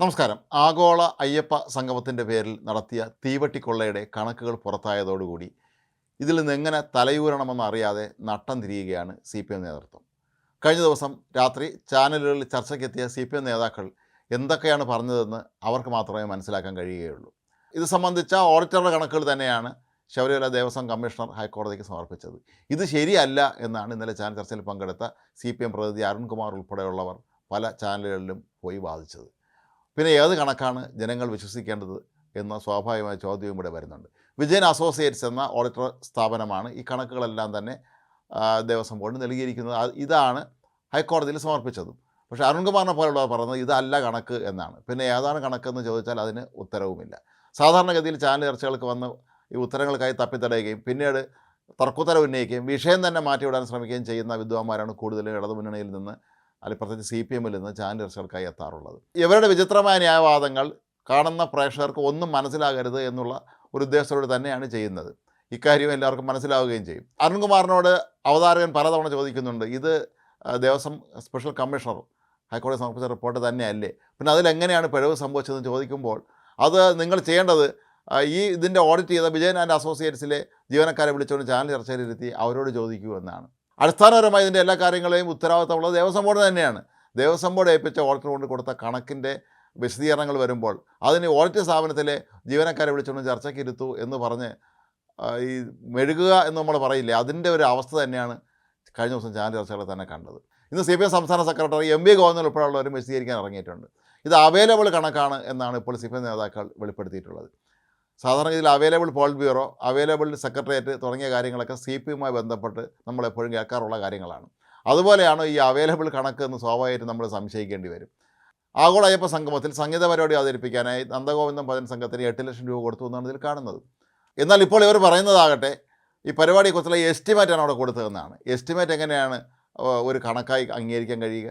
നമസ്കാരം. ആഗോള അയ്യപ്പ സംഗമത്തിന്റെ പേരിൽ നടത്തിയ തീവട്ടിക്കൊള്ളയുടെ കണക്കുകൾ പുറത്തായതോടുകൂടി ഇതിൽ നിന്ന് എങ്ങനെ തലയൂരണമെന്ന് അറിയാതെ നട്ടം തിരിയുകയാണ് സി പി എം നേതൃത്വം. കഴിഞ്ഞ ദിവസം രാത്രി ചാനലുകളിൽ ചർച്ചയ്ക്കെത്തിയ സി പി എം നേതാക്കൾ എന്തൊക്കെയാണ് പറഞ്ഞതെന്ന് അവർക്ക് മാത്രമേ മനസ്സിലാക്കാൻ കഴിയുകയുള്ളൂ. ഇത് സംബന്ധിച്ച ഓഡിറ്ററുടെ കണക്കുകൾ തന്നെയാണ് ശബരിമല ദേവസ്വം കമ്മീഷണർ ഹൈക്കോടതിക്ക് സമർപ്പിച്ചത്. ഇത് ശരിയല്ല എന്നാണ് ഇന്നലെ ചാനൽ ചർച്ചയിൽ പങ്കെടുത്ത സി പി എം പ്രതിനിധി അരുൺകുമാർ ഉൾപ്പെടെയുള്ളവർ പല ചാനലുകളിലും പോയി വാദിച്ചത്. പിന്നെ ഏത് കണക്കാണ് ജനങ്ങൾ വിശ്വസിക്കേണ്ടത് എന്ന സ്വാഭാവികമായ ചോദ്യവും ഇവിടെ വരുന്നുണ്ട്. വിജയൻ അസോസിയേറ്റ്സ് എന്ന ഓഡിറ്റർ സ്ഥാപനമാണ് ഈ കണക്കുകളെല്ലാം തന്നെ ദേവസ്വം ബോർഡ് നൽകിയിരിക്കുന്നത്. ഇതാണ് ഹൈക്കോടതിയിൽ സമർപ്പിച്ചതും. പക്ഷേ അരുൺകുമാറിനെ പോലുള്ളവർ പറയുന്നത് ഇതല്ല കണക്ക് എന്നാണ്. പിന്നെ ഏതാണ് കണക്കെന്ന് ചോദിച്ചാൽ അതിന് ഉത്തരവുമില്ല. സാധാരണഗതിയിൽ ചാനൽ ചർച്ചകൾക്ക് വന്ന് ഈ ഉത്തരങ്ങൾക്കായി തപ്പിത്തടയുകയും പിന്നീട് തർക്കുത്തരം ഉന്നയിക്കുകയും വിഷയം തന്നെ മാറ്റിവിടാൻ ശ്രമിക്കുകയും ചെയ്യുന്ന വിദ്വാന്മാരാണ് കൂടുതലും ഇടതുമുന്നണിയിൽ നിന്ന് അല്ലെങ്കിൽ പ്രത്യേകിച്ച് സി പി എമ്മിൽ നിന്ന് ചാനൽ ചർച്ചകൾക്കായി എത്താറുള്ളത്. ഇവരുടെ വിചിത്രമായ ന്യായവാദങ്ങൾ കാണുന്ന പ്രേക്ഷകർക്ക് ഒന്നും മനസ്സിലാകരുത് എന്നുള്ള ഒരു ഉദ്ദേശത്തോടെ തന്നെയാണ് ചെയ്യുന്നത്. ഇക്കാര്യം എല്ലാവർക്കും മനസ്സിലാവുകയും ചെയ്യും. അരുൺകുമാറിനോട് അവതാരകൻ പലതവണ ചോദിക്കുന്നുണ്ട് ഇത് ദേവസ്വം സ്പെഷ്യൽ കമ്മീഷണർ ഹൈക്കോടതി സമർപ്പിച്ച റിപ്പോർട്ട് തന്നെയല്ലേ? പിന്നെ അതിലെങ്ങനെയാണ് പിഴവ് സംഭവിച്ചതെന്ന് ചോദിക്കുമ്പോൾ അത് നിങ്ങൾ ചെയ്യേണ്ടത് ഈ ഇതിന്റെ ഓഡിറ്റ് ചെയ്ത വിജയൻ ആൻഡ് അസോസിയേറ്റ്സിലെ ജീവനക്കാരെ വിളിച്ചുകൊണ്ട് ചാനൽ ചർച്ചയിലിരുത്തി അവരോട് ചോദിക്കൂ എന്നാണ്. അടിസ്ഥാനപരമായി ഇതിന്റെ എല്ലാ കാര്യങ്ങളെയും ഉത്തരവാദിത്തമുള്ളത് ദേവസ്വം ബോർഡ് തന്നെയാണ്. ദേവസ്വം ബോർഡ് ഏൽപ്പിച്ച ഓഡിറ്റർ കൊണ്ട് കൊടുത്ത കണക്കിന്റെ വിശദീകരണങ്ങൾ വരുമ്പോൾ അതിന് ഓഡിറ്റ് സ്ഥാപനത്തിലെ ജീവനക്കാരെ വിളിച്ചുകൊണ്ട് ചർച്ചയ്ക്ക് ഇരുത്തു എന്ന് പറഞ്ഞ് ഈ മെഴുകുക എന്ന് നമ്മൾ പറയില്ലേ അതിന്റെ ഒരു അവസ്ഥ തന്നെയാണ് കഴിഞ്ഞ ദിവസം ചാനൽ ചർച്ചകളിൽ തന്നെ കണ്ടത്. ഇന്ന് സി പി എം സംസ്ഥാന സെക്രട്ടറി എം വി ഗോവിന്ദൻ ഉൾപ്പെടെയുള്ളവരും വിശദീകരിക്കാൻ ഇറങ്ങിയിട്ടുണ്ട്. ഇത് അവൈലബിൾ കണക്കാണ് എന്നാണ് ഇപ്പോൾ സി പി എം നേതാക്കൾ വെളിപ്പെടുത്തിയിട്ടുള്ളത്. സാധാരണ ഇതിൽ available polit bureau available secretariat തുടങ്ങിയ കാര്യങ്ങളൊക്കെ സി പി യുമായി ബന്ധപ്പെട്ട് നമ്മൾ എപ്പോഴും കേൾക്കാറുള്ള കാര്യങ്ങളാണ്. അതുപോലെയാണോ ഈ അവൈലബിൾ കണക്ക് എന്ന് സ്വാഭാവികമായിട്ട് നമ്മൾ സംശയിക്കേണ്ടി വരും. ആഗോള അയ്യപ്പ സംഗമത്തിൽ സംഗീത പരിപാടി അവതരിപ്പിക്കാനായി നന്ദഗോവിന്ദം ഭജൻ സംഘത്തിന് എട്ട് ലക്ഷം രൂപ കൊടുത്തു എന്നാണ് ഇതിൽ കാണുന്നത്. എന്നാൽ ഇപ്പോൾ ഇവർ പറയുന്നതാകട്ടെ ഈ പരിപാടിയെക്കുറിച്ചുള്ള എസ്റ്റിമേറ്റാണ് അവിടെ കൊടുത്തതെന്നാണ്. എസ്റ്റിമേറ്റ് എങ്ങനെയാണ് ഒരു കണക്കായി അംഗീകരിക്കാൻ കഴിയുക?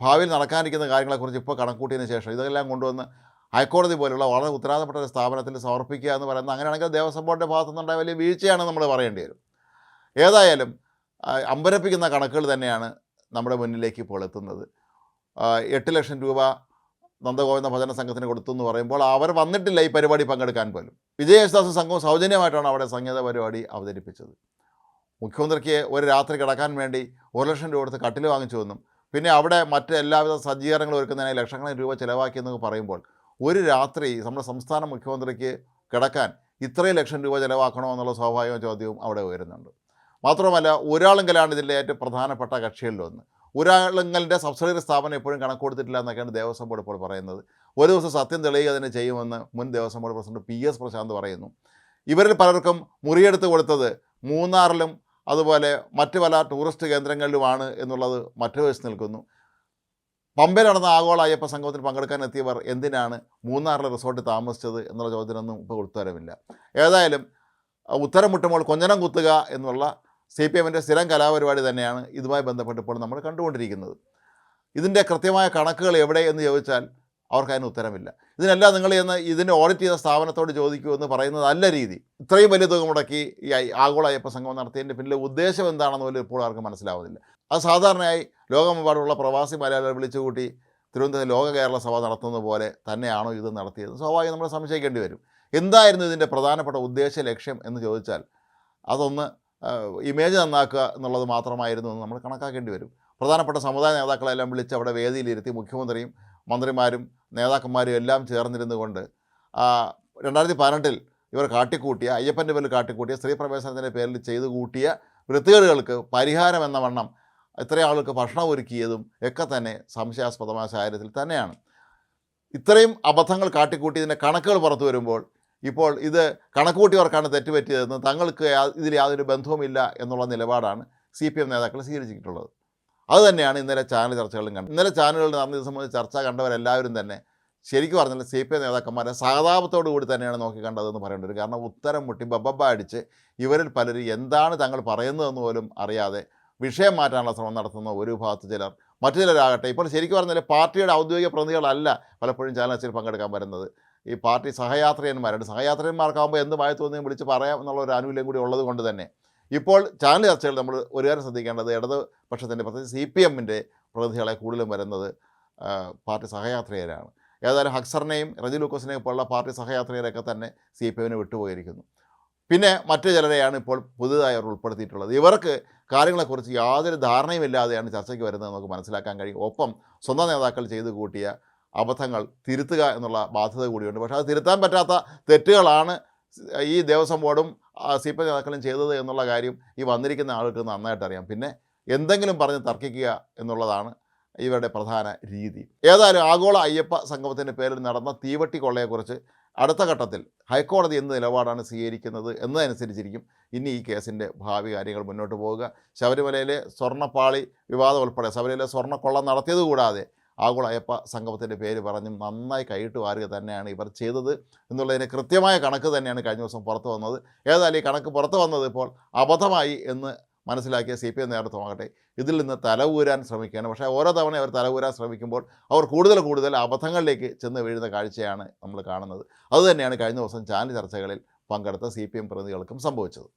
ഭാവിയിൽ നടക്കാനിരിക്കുന്ന കാര്യങ്ങളെക്കുറിച്ച് ഇപ്പോൾ കണക്കൂട്ടിയതിന് ശേഷം ഇതെല്ലാം കൊണ്ടുവന്ന് ഹൈക്കോടതി പോലുള്ള വളരെ ഉത്തരവാദപ്പെട്ട ഒരു സ്ഥാപനത്തിൽ സമർപ്പിക്കുക എന്ന് പറയുന്നത് അങ്ങനെയാണെങ്കിൽ ദേവസ്വം ബോർഡിന്റെ ഭാഗത്തു നിന്നുണ്ടായ വലിയ വീഴ്ചയാണ് നമ്മൾ പറയേണ്ടി വരും. ഏതായാലും അമ്പരപ്പിക്കുന്ന കണക്കുകൾ തന്നെയാണ് നമ്മുടെ മുന്നിലേക്ക് ഇപ്പോൾ എത്തുന്നത്. എട്ട് ലക്ഷം രൂപ നന്ദഗോവിന്ദ ഭജന സംഘത്തിന് കൊടുത്തു എന്ന് പറയുമ്പോൾ അവർ വന്നിട്ടില്ല ഈ പരിപാടി പങ്കെടുക്കാൻ പോലും. വിജയയേശുദാസ് സംഘവും സൗജന്യമായിട്ടാണ് അവിടെ സംഗീത പരിപാടി അവതരിപ്പിച്ചത്. മുഖ്യമന്ത്രിക്ക് ഒരു രാത്രി കിടക്കാൻ വേണ്ടി ഒരു ലക്ഷം രൂപ കൊടുത്ത് കട്ടിൽ വാങ്ങിച്ചു വന്നും പിന്നെ അവിടെ മറ്റ് എല്ലാവിധ സജ്ജീകരണങ്ങളും ഒരുക്കുന്നതിനായി ലക്ഷക്കണക്കിന് രൂപ ചിലവാക്കിയെന്നൊക്കെ പറയുമ്പോൾ ഒരു രാത്രി നമ്മുടെ സംസ്ഥാന മുഖ്യമന്ത്രിക്ക് കിടക്കാൻ ഇത്രയും ലക്ഷം രൂപ ചിലവാക്കണോ എന്നുള്ള സ്വാഭാവിക ചോദ്യവും അവിടെ ഉയരുന്നുണ്ട്. മാത്രമല്ല ഒരാളെങ്കിലാണ് ഇതിന്റെ ഏറ്റവും പ്രധാനപ്പെട്ട കക്ഷികളിലൊന്ന് ഒരാളെങ്കലിന്റെ സബ്സിഡറി സ്ഥാപനം എപ്പോഴും കണക്ക് കൊടുത്തിട്ടില്ല എന്നൊക്കെയാണ് ദേവസ്വം ബോർഡ് ഇപ്പോൾ പറയുന്നത്. ഒരു ദിവസം സത്യം തെളിയുക തന്നെ ചെയ്യുമെന്ന് മുൻ Devaswom board president P S Prashanth പറയുന്നു. ഇവരിൽ പലർക്കും മുറിയെടുത്ത് കൊടുത്തത് മൂന്നാറിലും അതുപോലെ മറ്റു പല ടൂറിസ്റ്റ് കേന്ദ്രങ്ങളിലുമാണ് എന്നുള്ളത് മറ്റു വശത്ത് നിൽക്കുന്നു. പമ്പയിൽ നടന്ന ആഗോള അയ്യപ്പ സംഗമത്തിൽ പങ്കെടുക്കാൻ എത്തിയവർ എന്തിനാണ് മൂന്നാറിലെ റിസോർട്ടിൽ താമസിച്ചത് എന്നുള്ള ചോദ്യത്തിനൊന്നും ഇപ്പോൾ ഉത്തരവില്ല ഏതായാലും ഉത്തരം മുട്ടുമ്പോൾ കൊഞ്ഞനം കുത്തുക എന്നുള്ള സി പി എമ്മിന്റെ സ്ഥിരം കലാപരിപാടി തന്നെയാണ് ഇതുമായി ബന്ധപ്പെട്ട് ഇപ്പോൾ നമ്മൾ കണ്ടുകൊണ്ടിരിക്കുന്നത്. ഇതിന്റെ കൃത്യമായ കണക്കുകൾ എവിടെ എന്ന് ചോദിച്ചാൽ അവർക്ക് അതിന് ഉത്തരമില്ല. ഇതിനല്ല നിങ്ങൾ ചെന്ന് ഇതിനെ ഓഡിറ്റ് ചെയ്ത സ്ഥാപനത്തോട് ചോദിക്കൂ എന്ന് പറയുന്നത് പറയുന്നതല്ല രീതി. ഇത്രയും വലിയ തുക മുടക്കി ഈ ആഗോള അയ്യപ്പ സംഗമം നടത്തിയതിന്റെ പിന്നിലെ ഉദ്ദേശം എന്താണെന്ന് പോലും ഇപ്പോൾ ആർക്കും മനസ്സിലാവുന്നില്ല. അത് സാധാരണയായി ലോകമെമ്പാടുമുള്ള പ്രവാസി മലയാളികളെ വിളിച്ചുകൂട്ടി തിരുവനന്തപുരം ലോക കേരള സഭ നടത്തുന്ന പോലെ തന്നെയാണോ ഇത് നടത്തിയത്? സ്വാഭാവികം നമ്മൾ സംശയിക്കേണ്ടി വരും. എന്തായിരുന്നു ഇതിന്റെ പ്രധാനപ്പെട്ട ഉദ്ദേശ ലക്ഷ്യം എന്ന് ചോദിച്ചാൽ അതൊന്ന് ഇമേജ് നന്നാക്കുക എന്നുള്ളത് മാത്രമായിരുന്നു എന്ന് നമ്മൾ കണക്കാക്കേണ്ടി വരും. പ്രധാനപ്പെട്ട സമുദായ നേതാക്കളെല്ലാം വിളിച്ച് അവിടെ വേദിയിലിരുത്തി മുഖ്യമന്ത്രിയും മന്ത്രിമാരും നേതാക്കന്മാരും എല്ലാം ചേർന്നിരുന്നു കൊണ്ട് രണ്ടായിരത്തി പതിനെട്ടിൽ ഇവർ കാട്ടിക്കൂട്ടിയ അയ്യപ്പന്റെ പേരിൽ കാട്ടിക്കൂട്ടിയ സ്ത്രീ പ്രവേശനത്തിന്റെ പേരിൽ ചെയ്തു കൂട്ടിയ വൃത്തികേടുകൾക്ക് പരിഹാരം എന്ന വണ്ണം ഇത്രയും ആളുകൾക്ക് ഭക്ഷണം ഒരുക്കിയതും ഒക്കെ തന്നെ സംശയാസ്പദമായ സാഹചര്യത്തിൽ തന്നെയാണ്. ഇത്രയും അബദ്ധങ്ങൾ കാട്ടിക്കൂട്ടിയതിന്റെ കണക്കുകൾ പുറത്തു വരുമ്പോൾ ഇപ്പോൾ ഇത് കണക്കുകൂട്ടിയവർക്കാണ് തെറ്റുപറ്റിയതെന്ന് തങ്ങൾക്ക് ഇതിൽ യാതൊരു ബന്ധവുമില്ല എന്നുള്ള നിലപാടാണ് സി പി എം നേതാക്കൾ സ്വീകരിച്ചിട്ടുള്ളത്. അതുതന്നെയാണ് ഇന്നലെ ചാനൽ ചർച്ചകളിലും കണ്ടത്. ഇന്നലെ ചാനലുകളിൽ നടന്ന ഇത് സംബന്ധിച്ച് ചർച്ച കണ്ടവരെല്ലാവരും തന്നെ ശരിക്കും പറഞ്ഞാൽ സി പി എം നേതാക്കന്മാരെ സഹതാപത്തോടു കൂടി തന്നെയാണ് നോക്കി കണ്ടതെന്ന് പറയേണ്ടി വരും. കാരണം ഉത്തരം മുട്ടി ബബ്ബ അടിച്ച് ഇവരിൽ പലരും എന്താണ് തങ്ങൾ പറയുന്നതെന്ന് പോലും അറിയാതെ വിഷയം മാറ്റാനുള്ള ശ്രമം നടത്തുന്ന ഒരു ഭാഗത്ത് ചിലർ മറ്റു ചിലരാകട്ടെ ഇപ്പോൾ ശരിക്കും പറഞ്ഞാൽ പാർട്ടിയുടെ ഔദ്യോഗിക പ്രതിനിധികളല്ല പലപ്പോഴും ചാനൽസിൽ പങ്കെടുക്കാൻ വരുന്നത്. ഈ പാർട്ടി സഹയാത്രികന്മാരുണ്ട് സഹയാത്രികന്മാർക്കാകുമ്പോൾ എന്ത് വായ തോന്നിയും വിളിച്ച് പറയാം എന്നുള്ള ഒരു ആനുകൂല്യം കൂടി ഉള്ളത് കൊണ്ട് തന്നെ. ഇപ്പോൾ ചാനൽ ചർച്ചകൾ നമ്മൾ ഒരു കാര്യം ശ്രദ്ധിക്കേണ്ടത് ഇടത് പക്ഷത്തിന്റെ പ്രത്യേകിച്ച് സി പി എമ്മിന്റെ പ്രതിനിധികളെ കൂടുതലും വരുന്നത് പാർട്ടി സഹയാത്രികരാണ് ഏതായാലും ഹക്സറിനെയും റജി ലൂക്കോസിനെയും പോലുള്ള പാർട്ടി സഹയാത്രികരെയൊക്കെ തന്നെ സി പി എമ്മിന് വിട്ടുപോയിരിക്കുന്നു. പിന്നെ മറ്റു ചിലരെയാണ് ഇപ്പോൾ പുതുതായി അവർ ഉൾപ്പെടുത്തിയിട്ടുള്ളത്. ഇവർക്ക് കാര്യങ്ങളെക്കുറിച്ച് യാതൊരു ധാരണയുമില്ലാതെയാണ് ചർച്ചയ്ക്ക് വരുന്നത് നമുക്ക് മനസ്സിലാക്കാൻ കഴിയും. ഒപ്പം സ്വന്തം നേതാക്കൾ ചെയ്തു കൂട്ടിയ അബദ്ധങ്ങൾ തിരുത്തുക എന്നുള്ള ബാധ്യത കൂടിയുണ്ട്. പക്ഷേ അത് തിരുത്താൻ പറ്റാത്ത തെറ്റുകളാണ് ഈ ദേവസ്വം ബോർഡും സി പി നേതാക്കളും ചെയ്തത് എന്നുള്ള കാര്യം ഈ വന്നിരിക്കുന്ന ആൾക്ക് നന്നായിട്ട് അറിയാം. പിന്നെ എന്തെങ്കിലും പറഞ്ഞ് തർക്കിക്കുക എന്നുള്ളതാണ് ഇവരുടെ പ്രധാന രീതി. ഏതായാലും ആഗോള അയ്യപ്പ സംഗമത്തിന്റെ പേരിൽ നടന്ന തീവട്ടി കൊള്ളയെക്കുറിച്ച് അടുത്ത ഘട്ടത്തിൽ ഹൈക്കോടതി എന്ത് നിലപാടാണ് സ്വീകരിക്കുന്നത് എന്നതനുസരിച്ചിരിക്കും ഇനി ഈ കേസിന്റെ ഭാവി കാര്യങ്ങൾ മുന്നോട്ട് പോവുക. ശബരിമലയിലെ സ്വർണപ്പാളി വിവാദം ഉൾപ്പെടെ ശബരിമലയിലെ സ്വർണക്കൊള്ള നടത്തിയത് കൂടാതെ ആഗോള അയ്യപ്പ സംഗമത്തിന്റെ പേര് പറഞ്ഞും നന്നായി കൈയിട്ട് വാരുക തന്നെയാണ് ഇവർ ചെയ്തത് എന്നുള്ളതിന് കൃത്യമായ കണക്ക് തന്നെയാണ് കഴിഞ്ഞ ദിവസം പുറത്തു വന്നത്. ഏതായാലും ഈ കണക്ക് പുറത്തു വന്നത് ഇപ്പോൾ അബദ്ധമായി എന്ന് മനസ്സിലാക്കിയ സി പി എം നേതൃത്വമാകട്ടെ. ഇതിൽ നിന്ന് തല ഊരാൻ ശ്രമിക്കുകയാണ്. പക്ഷേ ഓരോ തവണ അവർ തല ഊരാൻ ശ്രമിക്കുമ്പോൾ അവർ കൂടുതൽ കൂടുതൽ അബദ്ധങ്ങളിലേക്ക് ചെന്ന് വീഴുന്ന കാഴ്ചയാണ് നമ്മൾ കാണുന്നത്. അതുതന്നെയാണ് കഴിഞ്ഞ ദിവസം ചാനൽ ചർച്ചകളിൽ പങ്കെടുത്ത സി പി എം പ്രതിനിധികൾക്കും സംഭവിച്ചത്.